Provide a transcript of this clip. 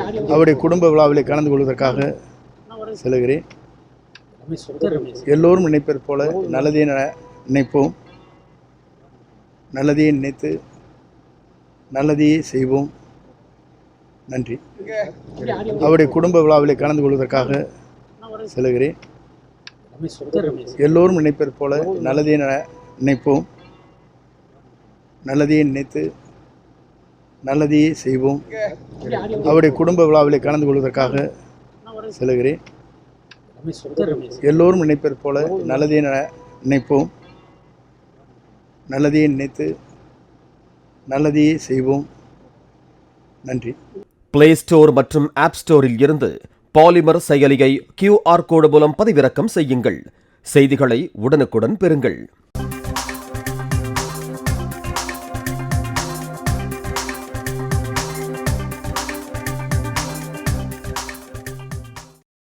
அவருடைய குடும்ப விழாவில் கலந்து கொள்வதற்காக செல்கிறேன். எல்லோரும் நினைப்பது போல நல்லதே நினைப்போம். நல்லதையே நினைத்து நல்லதையே செய்வோம். நன்றி. அவருடைய குடும்ப விழாவில் கலந்து கொள்வதற்காக செல்கிறேன். எல்லோரும் நினைப்பது போல நல்லதே நினைப்போம். நல்லதையே நினைத்து நல்லதையே செய்வோம். அவருடைய குடும்ப விழாவில் கலந்து கொள்வதற்காக செல்கிறேன். எல்லோரும் நினைப்பது போல நல்லதையே ந- நினைப்போம். நல்லதையே நினைத்து நல்லதையே செய்வோம். நன்றி. பிளே ஸ்டோர் மற்றும் ஆப் ஸ்டோரில் இருந்து பாலிமர் செயலியை கியூஆர் கோடு மூலம் பதிவிறக்கம் செய்யுங்கள். செய்திகளை உடனுக்குடன் பெறுங்கள்.